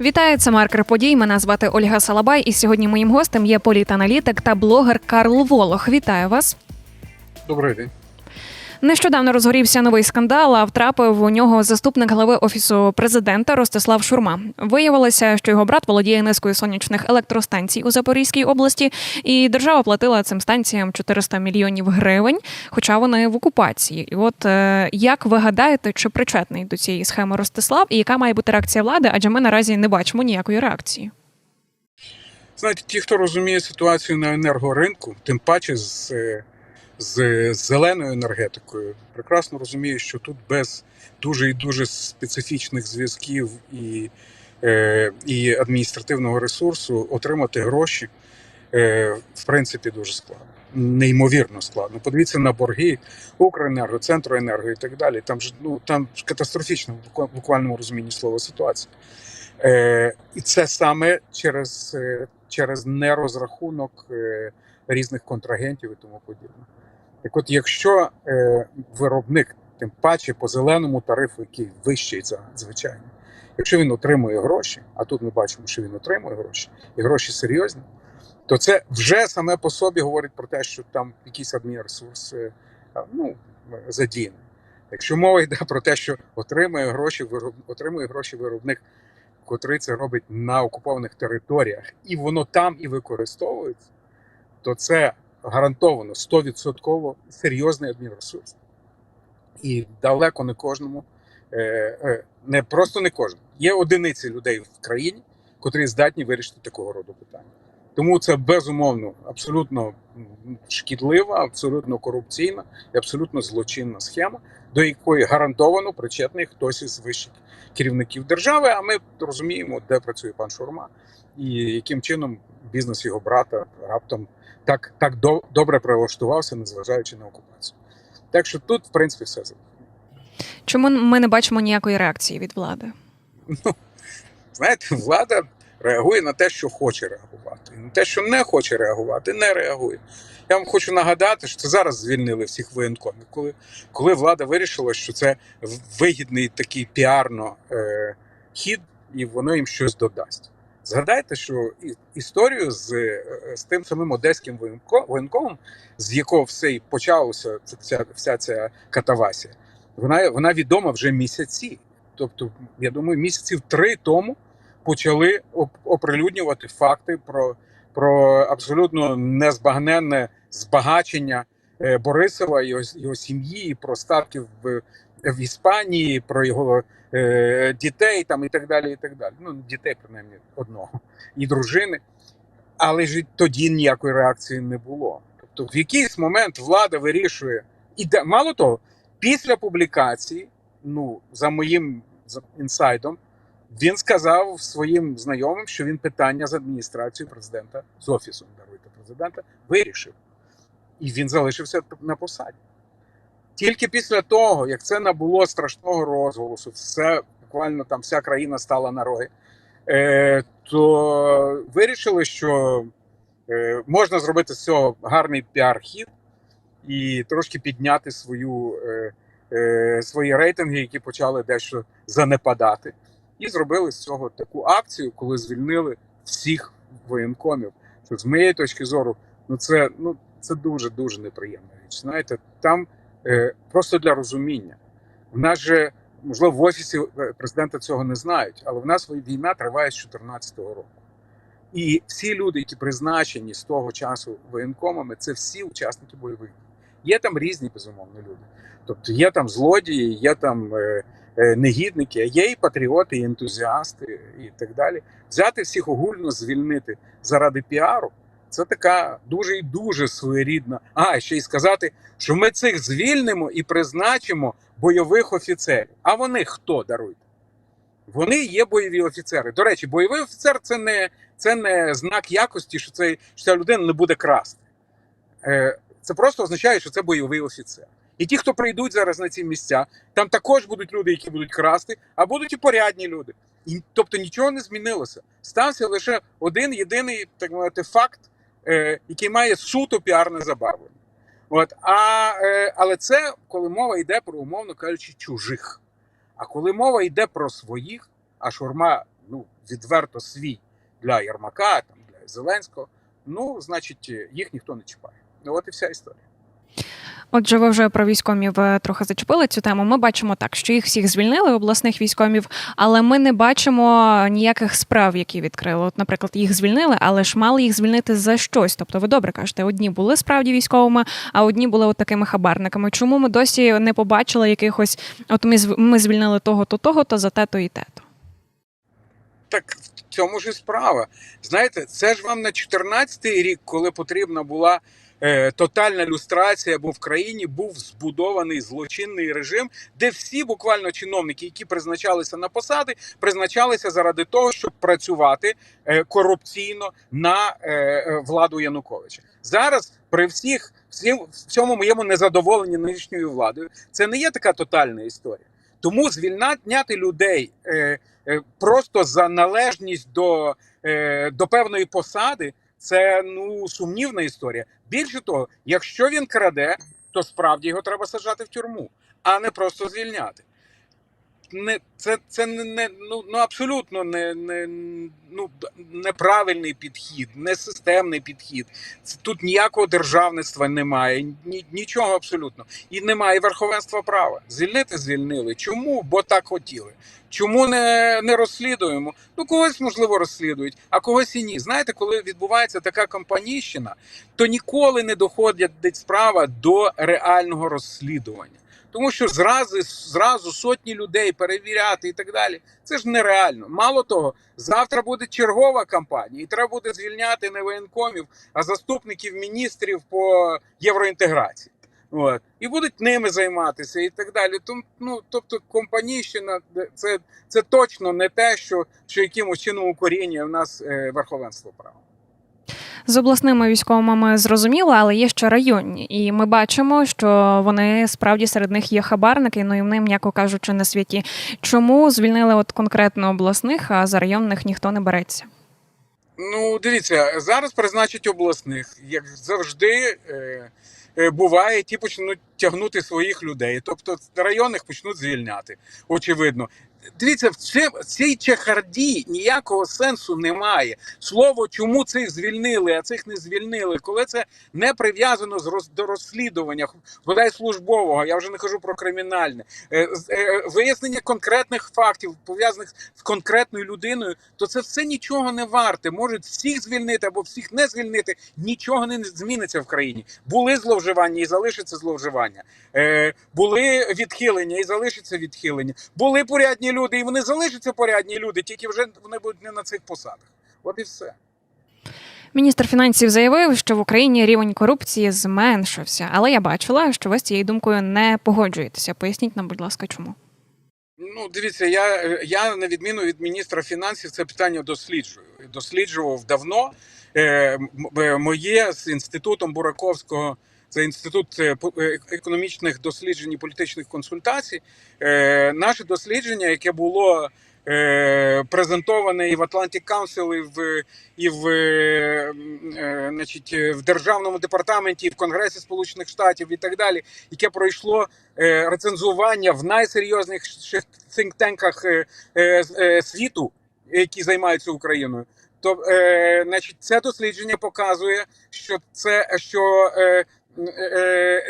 Вітаю, це маркер подій. Мене звати Ольга Салабай, і сьогодні моїм гостем є політаналітик та блогер Карл Волох. Вітаю вас. Добрий день. Нещодавно розгорівся новий скандал. А втрапив у нього заступник глави офісу президента Ростислав Шурма. Виявилося, що його брат володіє низкою сонячних електростанцій у Запорізькій області, і держава платила цим станціям 400 мільйонів гривень, хоча вони в окупації. І от е, як ви гадаєте, чи причетний до цієї схеми Ростислав, і яка має бути реакція влади? Адже ми наразі не бачимо ніякої реакції. Знаєте, ті, хто розуміє ситуацію на енергоринку, тим паче з, е, з зеленою енергетикою, прекрасно розуміє, що тут без дуже і дуже специфічних зв'язків і, е, і адміністративного ресурсу отримати гроші е, в принципі дуже складно. Неймовірно складно. Подивіться на борги Укренерго, Центроенерго і так далі. Там ж ну там катастрофічна в буквальному розумінні слова ситуація. Е, і це саме через, е, через нерозрахунок е, різних контрагентів і тому подібне. Так от, якщо е, виробник, тим паче по зеленому тарифу, який вищий за звичайний, якщо він отримує гроші, а тут ми бачимо, що він отримує гроші, і гроші серйозні, то це вже саме по собі говорить про те, що там якийсь адмінресурс е, ну, задіяний. Якщо мова йде про те, що отримує гроші, вироб... отримує гроші виробник котрий це робить на окупованих територіях, і воно там і використовується, то це гарантовано 100% серйозний адмінресурс. І далеко не кожному, е, е, не просто не кожному. Є одиниці людей в країні, котрі здатні вирішити такого роду питання. Тому це безумовно абсолютно шкідлива, абсолютно корупційна і абсолютно злочинна схема, до якої гарантовано причетний хтось із вищих керівників держави. А ми розуміємо, де працює пан Шурма, і яким чином бізнес його брата раптом так, так до, добре прилаштувався, незважаючи на окупацію. Так що тут, в принципі, все зрозуміло. Чому ми не бачимо ніякої реакції від влади? Ну, Знаєте, влада реагує на те, що хоче реагувати. На те, що не хоче реагувати, не реагує. Я вам хочу нагадати, що це зараз звільнили всіх воєнкомів. Коли, коли влада вирішила, що це вигідний такий піарно е, хід, і воно їм щось додасть. Згадайте, що історію з, е, з тим самим одеським воєнко- воєнкомом, з якого все і почалося ця, вся ця катавасія, вона, вона відома вже місяці. Тобто, я думаю, місяців три тому почали оприлюднювати факти про, про абсолютно незбагненне збагачення е, Борисова його, його сім'ї, і про статки в, Іспанії, про його е, дітей там і так далі. І так далі. Ну, дітей, принаймні, одного і дружини. Але ж тоді ніякої реакції не було. Тобто, в якийсь момент влада вирішує, і мало того, після публікації, ну, за моїм інсайдом, він сказав своїм знайомим, що він питання з адміністрацією президента, з офісом даруйте президента, вирішив. І він залишився на посаді. Тільки після того, як це набуло страшного розголосу, все буквально там вся країна стала на роги, е, то вирішили, що е, можна зробити з цього гарний піар-хід і трошки підняти свою, е, е, свої рейтинги, які почали дещо занепадати. І зробили з цього таку акцію, коли звільнили всіх воєнкомів. Що з моєї точки зору, ну це ну це дуже дуже неприємна річ. Знаєте, там просто для розуміння. В нас же можливо в офісі е, президента цього не знають, але в нас війна триває з 2014 року. І всі люди, які призначені з того часу воєнкомами, це всі учасники бойових дій. Є там різні безумовно люди. Тобто є там злодії, є там е, е, негідники, а є і патріоти, і ентузіасти, і так далі. Взяти всіх огульно, звільнити заради піару. Це така дуже і дуже своєрідна. А ще й сказати, що ми цих звільнимо і призначимо бойових офіцерів. А вони хто даруйте? Вони є бойові офіцери. До речі, бойовий офіцер це не, це не знак якості, що, це, що ця людина не буде красти. Е, Це просто означає, що це бойовий офіцер. І ті, хто прийдуть зараз на ці місця, там також будуть люди, які будуть красти, а будуть і порядні люди. І, тобто нічого не змінилося. Стався лише один єдиний так мовити, факт, е, який має суто піарне забарвлення. От, а, е, але це коли мова йде про, умовно кажучи, чужих. А коли мова йде про своїх, а шурма ну, відверто свій для Єрмака, там, для Зеленського, ну, значить, їх ніхто не чіпає. Ну, от і вся історія. Отже, ви вже про військомів е, трохи зачепили цю тему. Ми бачимо так, що їх всіх звільнили обласних військомів, але ми не бачимо ніяких справ, які відкрили. От, наприклад, їх звільнили, але ж мали їх звільнити за щось. Тобто, ви добре кажете, одні були справді військовими, а одні були от такими хабарниками. Чому ми досі не побачили якихось? От ми ми звільнили того, то того, то за те-то і те-то. Так в цьому ж і справа. Знаєте, це ж вам на 14-й рік, коли потрібна була тотальна люстрація, бо в країні був збудований злочинний режим, де всі буквально чиновники, які призначалися на посади, призначалися заради того, щоб працювати е, корупційно на е, е, владу Януковича. Зараз при всіх всім всьому моєму незадоволенні нинішньою владою, це не є така тотальна історія. Тому звільняти людей е, е, просто за належність до, е, до певної посади це ну сумнівна історія. Більше того, якщо він краде, то справді його треба саджати в тюрму, а не просто звільняти. Не, це це не, ну, ну абсолютно не, не, ну, неправильний підхід, не системний підхід. Це, тут ніякого державництва немає, ні, нічого абсолютно. І немає верховенства права. Звільнити звільнили. Чому? Бо так хотіли. Чому не, не розслідуємо? Ну, когось можливо розслідують, а когось і ні. Знаєте, коли відбувається така компанійщина, то ніколи не доходить справа до реального розслідування. Тому що зразу, зразу сотні людей перевіряти і так далі. Це ж нереально. Мало того, завтра буде чергова кампанія, і треба буде звільняти не воєнкомів, а заступників міністрів по євроінтеграції. От. І будуть ними займатися і так далі. Тому, ну, тобто, компанійщина це, це точно не те, що, що якимось чином укорінює в нас е, верховенство права. З обласними військовими зрозуміло, але є ще районні, і ми бачимо, що вони справді серед них є хабарники, ну і вони, м'яко кажучи, на світі. Чому звільнили от конкретно обласних, а за районних ніхто не береться? Ну, дивіться, зараз призначать обласних, як завжди. Е, е, Буває, ті почнуть тягнути своїх людей, тобто районних почнуть звільняти. Очевидно, дивіться, в цій, в цій чехарді ніякого сенсу немає. Слово, чому цих звільнили, а цих не звільнили, коли це не прив'язано з роз, до розслідування, бодай службового, я вже не кажу про кримінальне е, е, вияснення конкретних фактів, пов'язаних з конкретною людиною, то це все нічого не варте. Можуть всіх звільнити або всіх не звільнити. Нічого не зміниться в країні. Були зловживання і залишиться зловживання. Е, були відхилення і залишиться відхилення. Були порядні люди, і вони залишаться порядні люди, тільки вже вони будуть не на цих посадах. От і все. Міністр фінансів заявив, що в Україні рівень корупції зменшився, але я бачила, що ви з цією думкою не погоджуєтеся. Поясніть нам, будь ласка, чому. Ну, дивіться, я, я на відміну від міністра фінансів це питання досліджую. Досліджував давно. Е, е, моє з інститутом Бураковського, це інститут е, е, економічних досліджень і політичних консультацій. Е, наше дослідження, яке було презентоване і в Atlantic Council, і в, і в, значить, в Державному департаменті, і в Конгресі Сполучених Штатів і так далі, яке пройшло рецензування в найсерйозніших е, світу, які займаються Україною. То е, значить, це дослідження показує, що це що е,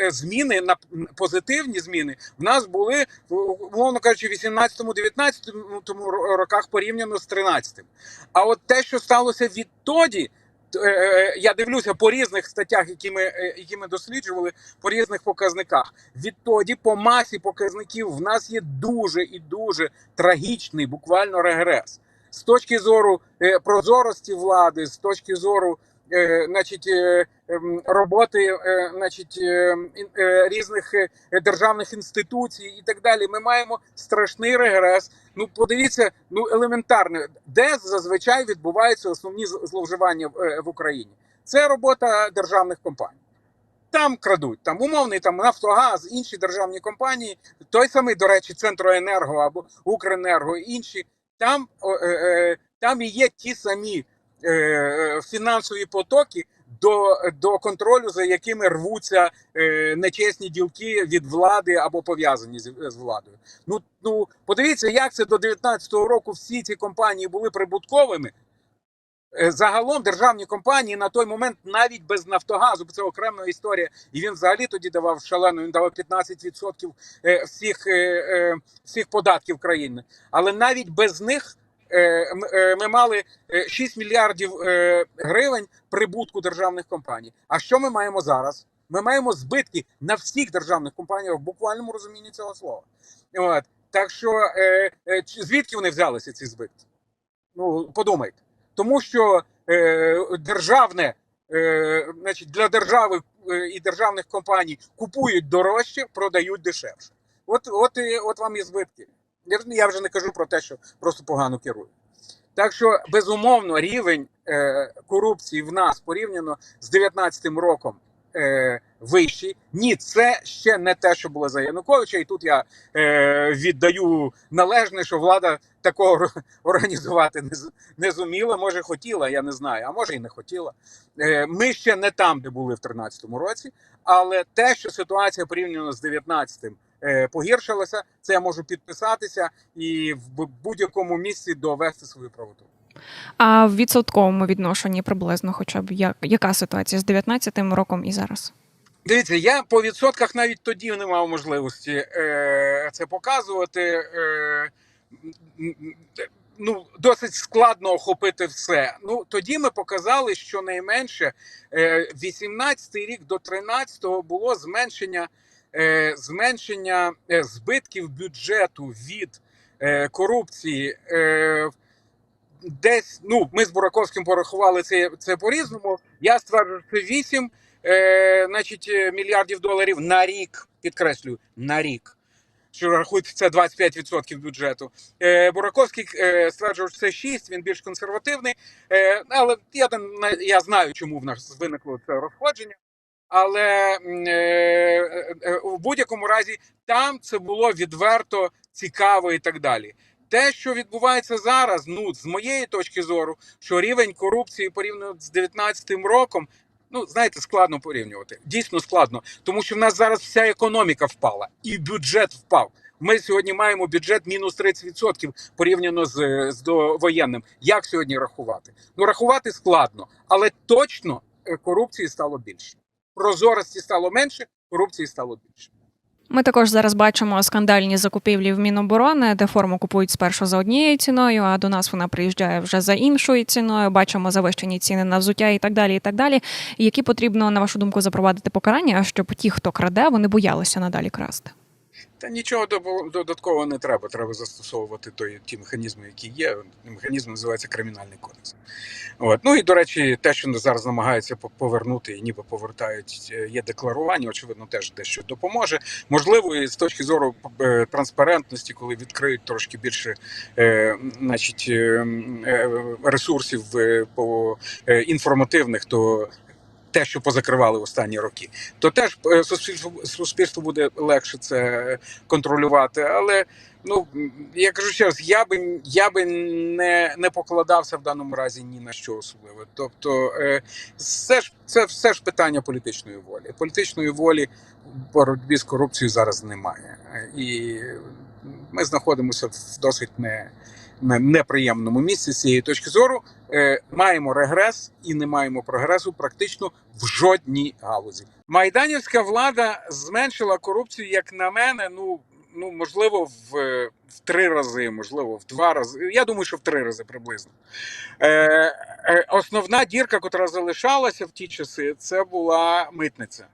зміни на позитивні зміни в нас були умовно кажучи, в 18-19 роках порівняно з 13-м. А от те, що сталося відтоді, е, е, я дивлюся по різних статтях, які ми, е, які ми досліджували, по різних показниках. Відтоді по масі показників в нас є дуже і дуже трагічний, буквально регрес. З точки зору е, прозорості влади, з точки зору е, значить, е, ем, роботи е, значить, е, е, різних е, державних інституцій і так далі, ми маємо страшний регрес. Ну, подивіться, ну елементарно, де зазвичай відбуваються основні зловживання в, е, Україні. Це робота державних компаній. Там крадуть, там умовний там Нафтогаз, інші державні компанії, той самий, до речі, Центроенерго або Укренерго, інші. Там, е, е, там і є ті самі е, е, фінансові потоки до, до контролю, за якими рвуться е, нечесні ділки від влади або пов'язані з, з владою. Ну, ну подивіться, як це до 19-го року всі ці компанії були прибутковими. Е, Загалом державні компанії на той момент навіть без Нафтогазу, це окрема історія, і він взагалі тоді давав шалену, він давав 15% е, всіх, е, е, всіх податків країни. Але навіть без них е, е, ми мали е, 6 мільярдів е, гривень прибутку державних компаній. А що ми маємо зараз? Ми маємо збитки на всіх державних компаніях в буквальному розумінні цього слова. От. Так що е, е, звідки вони взялися ці збитки? Ну, подумайте. Тому що е, державне, е, значить, для держави е, і державних компаній купують дорожче, продають дешевше. От, от, от вам і збитки. Я, вже не кажу про те, що просто погано керують. Так що, безумовно, рівень е, корупції в нас порівняно з 19-м роком е, вищий. Ні, це ще не те, що було за Януковича. І тут я е, віддаю належне, що влада такого організувати не, не зуміла. Може, хотіла, я не знаю, а може і не хотіла. Е, ми ще не там, де були в 13-му році, але те, що ситуація порівняно з 19-м е, погіршилася, це я можу підписатися і в будь-якому місці довести свою правоту. А в відсотковому відношенні приблизно, хоча б як, яка ситуація з 19-м роком і зараз? Дивіться, я по відсотках навіть тоді не мав можливості е, це показувати. Е, ну, досить складно охопити все. Ну тоді ми показали, що найменше е, 18-й рік до 13-го було зменшення, е, зменшення е, збитків бюджету від е, корупції. Е, Десь ну ми з Бураковським порахували це, це по-різному. Я стверджую, що 8 е, значить, е, мільярдів доларів на рік. Підкреслюю, на рік. Що рахують це 25% бюджету. Е, Бураковський е, стверджував, що це 6, він більш консервативний. Е, але я, я знаю, чому в нас виникло це розходження. Але м, е, е, е, в будь-якому разі там це було відверто цікаво і так далі. Те, що відбувається зараз, ну з моєї точки зору, що рівень корупції порівняно з 19-м роком, ну знаєте, складно порівнювати. Дійсно складно, тому що в нас зараз вся економіка впала, і бюджет впав. Ми сьогодні маємо бюджет мінус 30% порівняно з, з довоєнним. Як сьогодні рахувати? Ну рахувати складно, але точно корупції стало більше. Прозорості стало менше, корупції стало більше. Ми також зараз бачимо скандальні закупівлі в Міноборони, де форму купують спершу за однією ціною, а до нас вона приїжджає вже за іншою ціною. Бачимо завищені ціни на взуття і так далі. І так далі. Які потрібно, на вашу думку, запровадити покарання, щоб ті, хто краде, вони боялися надалі красти. Та нічого додаткового не треба. Треба застосовувати той, ті механізми, які є. Механізм називається кримінальний кодекс. От. Ну і до речі, те, що зараз намагаються по- повернути, і ніби повертають, е, є декларування, очевидно, теж дещо допоможе. Можливо, і з точки зору е, транспарентності, коли відкриють трошки більше е, значить, е, е, ресурсів е, по е, інформативних, то те, що позакривали останні роки, то теж е, суспільству суспільству буде легше це контролювати. Але ну я кажу ще раз, я би я би не, не покладався в даному разі ні на що особливе. Тобто, е, все ж це все ж питання політичної волі. Політичної волі в боротьбі з корупцією зараз немає, і ми знаходимося в досить не. не- Неприємному місці з цієї точки зору маємо регрес і не маємо прогресу практично в жодній галузі. Майданівська влада зменшила корупцію, як на мене. Ну ну можливо, в, е, в три рази, можливо, в два рази. Я думаю, що в три рази приблизно. Е, е, основна дірка, яка залишалася в ті часи, це була митниця.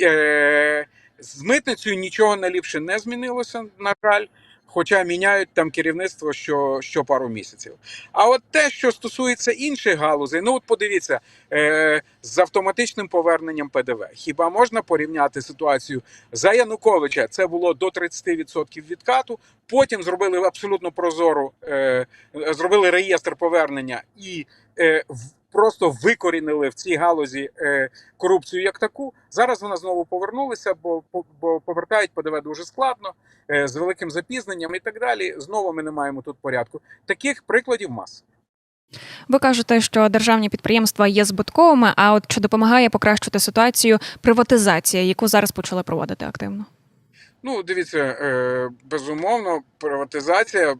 Е, з митницею нічого наліпше не змінилося, на жаль. Хоча міняють там керівництво що, що пару місяців. А от те, що стосується інших галузей, ну от подивіться, е, з автоматичним поверненням ПДВ. Хіба можна порівняти ситуацію за Януковича? Це було до 30% відкату. Потім зробили абсолютно прозору, е, зробили реєстр повернення і е, просто викорінили в цій галузі е, корупцію як таку. Зараз вона знову повернулася, бо, повертають ПДВ дуже складно, е, з великим запізненням і так далі. Знову ми не маємо тут порядку. Таких прикладів маса. Ви кажете, що державні підприємства є збитковими. А от чи допомагає покращити ситуацію приватизація, яку зараз почали проводити активно? Ну, дивіться, е, безумовно, приватизація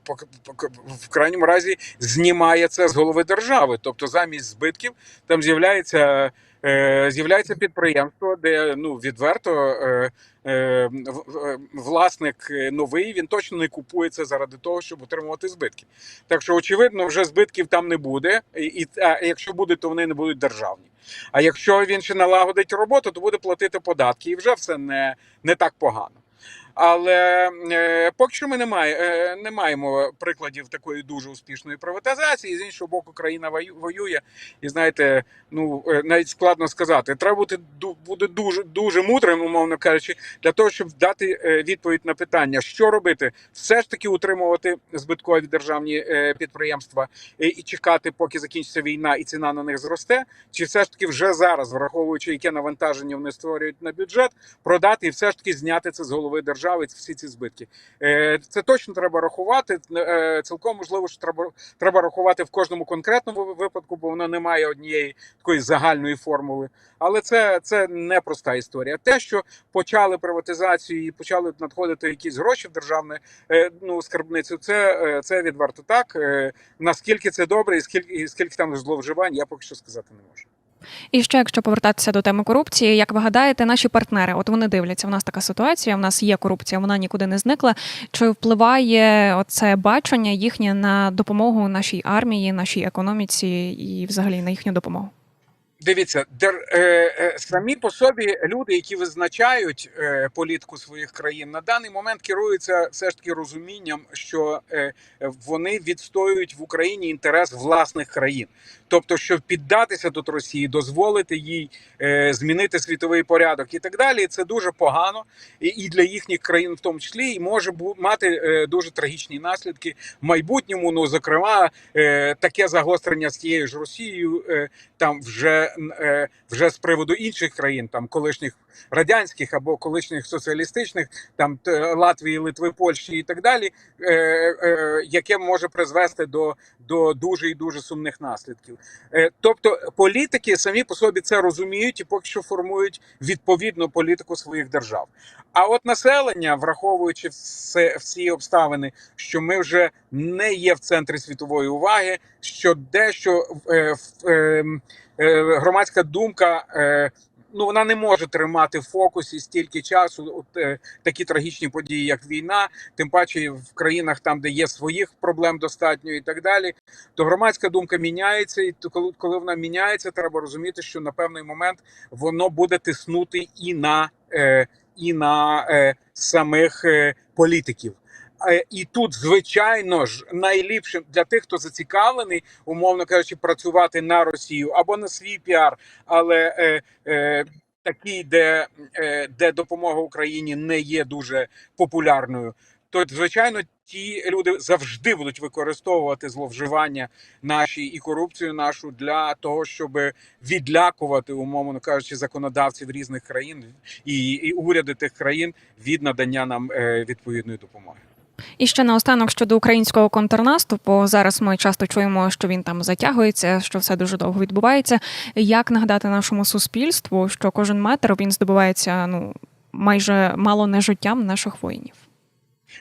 в крайньому разі знімає це з голови держави. Тобто, замість збитків там з'являється. е, З'являється підприємство, де ну відверто е, власник новий він точно не купує це заради того, щоб отримувати збитки. Так що, очевидно, вже збитків там не буде, і а якщо буде, то вони не будуть державні. А якщо він ще налагодить роботу, то буде платити податки, і вже все не, не так погано. Але е, поки що ми не, має, е, не маємо прикладів такої дуже успішної приватизації. З іншого боку, країна вою- воює, і знаєте, ну е, навіть складно сказати. Треба бути буде дуже дуже мудрим, умовно кажучи, для того, щоб дати відповідь на питання, що робити, все ж таки утримувати збиткові державні підприємства і чекати, поки закінчиться війна, і ціна на них зросте, чи все ж таки вже зараз, враховуючи яке навантаження вони створюють на бюджет, продати і все ж таки зняти це з голови держави. Всі ці збитки. Е, Це точно треба рахувати. Е, Цілком можливо, що треба треба рахувати в кожному конкретному випадку, бо воно не має однієї такої загальної формули. Але це, це непроста історія. Те, що почали приватизацію і почали надходити якісь гроші в державне е, ну, скарбницю, це, це відверто так. Наскільки це добре, і скільки і скільки там зловживань, я поки що сказати не можу. І ще, якщо повертатися до теми корупції, як ви гадаєте, наші партнери, от вони дивляться, в нас така ситуація, в нас є корупція, вона нікуди не зникла. Чи впливає оце бачення їхнє на допомогу нашій армії, нашій економіці і взагалі на їхню допомогу? Дивіться, дер, е, е, самі по собі люди, які визначають е, політику своїх країн, на даний момент керуються все ж таки розумінням, що е, вони відстоюють в Україні інтерес власних країн. Тобто, щоб піддатися тут Росії, дозволити їй е, змінити світовий порядок і так далі, це дуже погано і, і для їхніх країн, в тому числі, і може бу- мати е, дуже трагічні наслідки в майбутньому. Ну, зокрема, е, таке загострення з тією ж Росією. Е, там вже, вже з приводу інших країн, там колишніх радянських або колишніх соціалістичних, там Латвії, Литви, Польщі і так далі, е, е, яке може призвести до, до дуже і дуже сумних наслідків. Е, Тобто політики самі по собі це розуміють і поки що формують відповідну політику своїх держав. А от населення, враховуючи все, всі обставини, що ми вже не є в центрі світової уваги, що дещо е, е, е, громадська думка. Е, Ну, вона не може тримати в фокусі стільки часу от, е, такі трагічні події, як війна, тим паче в країнах, там, де є своїх проблем достатньо, і так далі. То громадська думка міняється, і то коли, коли вона міняється, треба розуміти, що на певний момент воно буде тиснути і на, е, і на е, самих е, політиків. Е, І тут, звичайно ж, найліпшим для тих, хто зацікавлений, умовно кажучи, працювати на Росію або на свій піар, але е, е, такий, де, е, де допомога Україні не є дуже популярною, то звичайно ті люди завжди будуть використовувати зловживання наші і корупцію нашу для того, щоб відлякувати, умовно кажучи, законодавців різних країн і, і уряди тих країн від надання нам е, відповідної допомоги. І ще наостанок щодо українського контрнаступу. Зараз ми часто чуємо, що він там затягується, що все дуже довго відбувається. Як нагадати нашому суспільству, що кожен метр він здобувається ну майже мало не життям наших воїнів?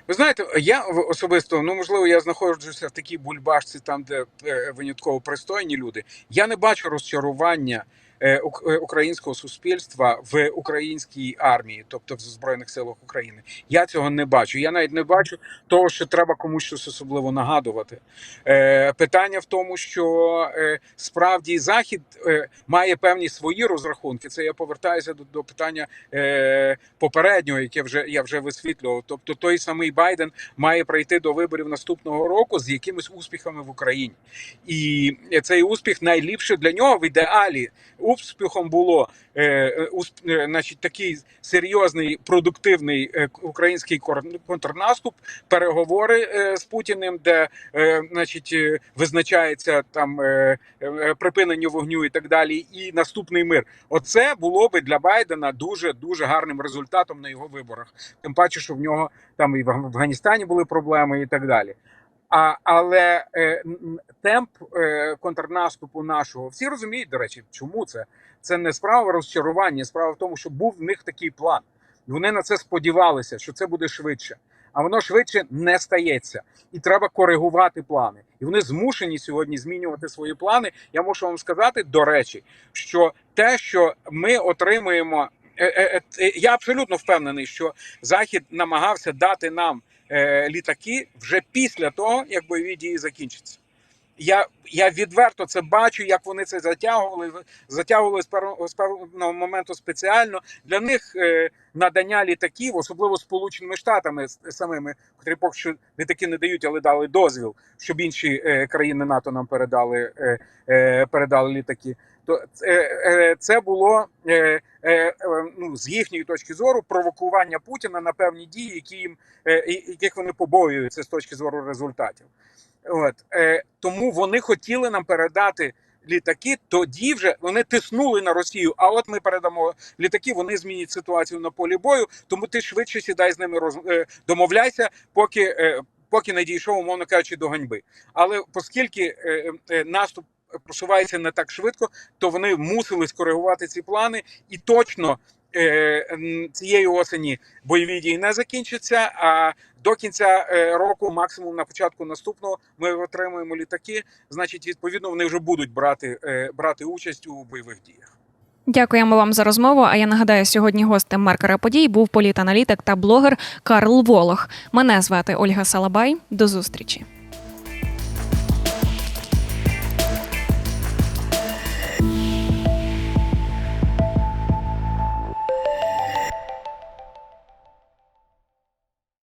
Ви знаєте, я особисто, ну можливо, я знаходжуся в такій бульбашці, там, де е, винятково пристойні люди. Я не бачу розчарування українського суспільства в українській армії, тобто в Збройних силах України. Я цього не бачу. Я навіть не бачу того, що треба комусь щось особливо нагадувати. Е, Питання в тому, що е, справді Захід е, має певні свої розрахунки. Це я повертаюся до, до питання е, попереднього, яке вже я вже висвітлював. Тобто той самий Байден має прийти до виборів наступного року з якимись успіхами в Україні, і цей успіх найліпше для нього в ідеалі. Успіхом було е, е, усп, е, значить, такий серйозний продуктивний е, український контрнаступ, переговори е, з Путіним, де е, значить е, визначається там е, е, припинення вогню і так далі, і наступний мир. Оце було би для Байдена дуже дуже гарним результатом на його виборах. Тим паче, що в нього там і в Афганістані були проблеми, і так далі. А, але е, темп е, контрнаступу нашого всі розуміють, до речі, чому це? Це не справа розчарування, справа в тому, що був в них такий план. Вони на це сподівалися, що це буде швидше. А воно швидше не стається, і треба коригувати плани. І вони змушені сьогодні змінювати свої плани. Я можу вам сказати, до речі, що те, що ми отримуємо, е, е, е, я абсолютно впевнений, що Захід намагався дати нам літаки вже після того, як бойові дії закінчаться. Я, я відверто це бачу, як вони це затягували, затягували з певного моменту спеціально. Для них е, надання літаків, особливо Сполученими Штатами самими, котрі поки що літаки не дають, але дали дозвіл, щоб інші е, країни НАТО нам передали, е, е, передали літаки. То е, е, це було е, е, е, ну, з їхньої точки зору провокування Путіна на певні дії, які їм е, яких вони побоюються з точки зору результатів. От е, тому вони хотіли нам передати літаки. Тоді вже вони тиснули на Росію. А от ми передамо літаки, вони змінять ситуацію на полі бою. Тому ти швидше сідай з ними роз, е, домовляйся, поки, е, поки не дійшов, умовно кажучи, до ганьби. Але оскільки е, е, наступ просувається не так швидко, то вони мусили скоригувати ці плани і точно. е, Цієї осені бойові дії не закінчаться. А до кінця е, року, максимум на початку наступного, ми отримуємо літаки. Значить, відповідно, вони вже будуть брати, е, брати участь у бойових діях. Дякуємо вам за розмову. А я нагадаю, сьогодні гостем маркера подій був політаналітик та блогер Карл Волох. Мене звати Ольга Салабай. До зустрічі.